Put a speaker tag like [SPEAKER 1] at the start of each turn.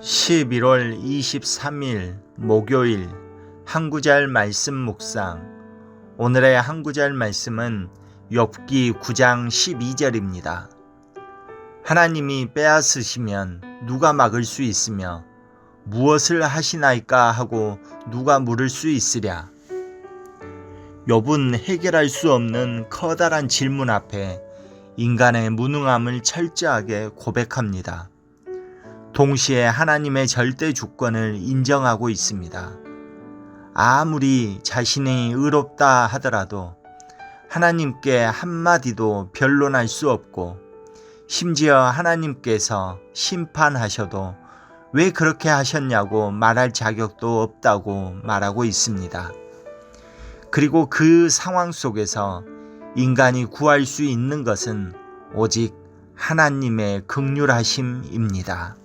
[SPEAKER 1] 11월 23일 목요일 한 구절 말씀 묵상 오늘의 한 구절 말씀은 욥기 9장 12절입니다. 하나님이 빼앗으시면 누가 막을 수 있으며 무엇을 하시나이까 하고 누가 물을 수 있으랴. 욥은 해결할 수 없는 커다란 질문 앞에 인간의 무능함을 철저하게 고백합니다. 동시에 하나님의 절대 주권을 인정하고 있습니다. 아무리 자신이 의롭다 하더라도 하나님께 한마디도 변론할 수 없고 심지어 하나님께서 심판하셔도 왜 그렇게 하셨냐고 말할 자격도 없다고 말하고 있습니다. 그리고 그 상황 속에서 인간이 구할 수 있는 것은 오직 하나님의 극률하심입니다.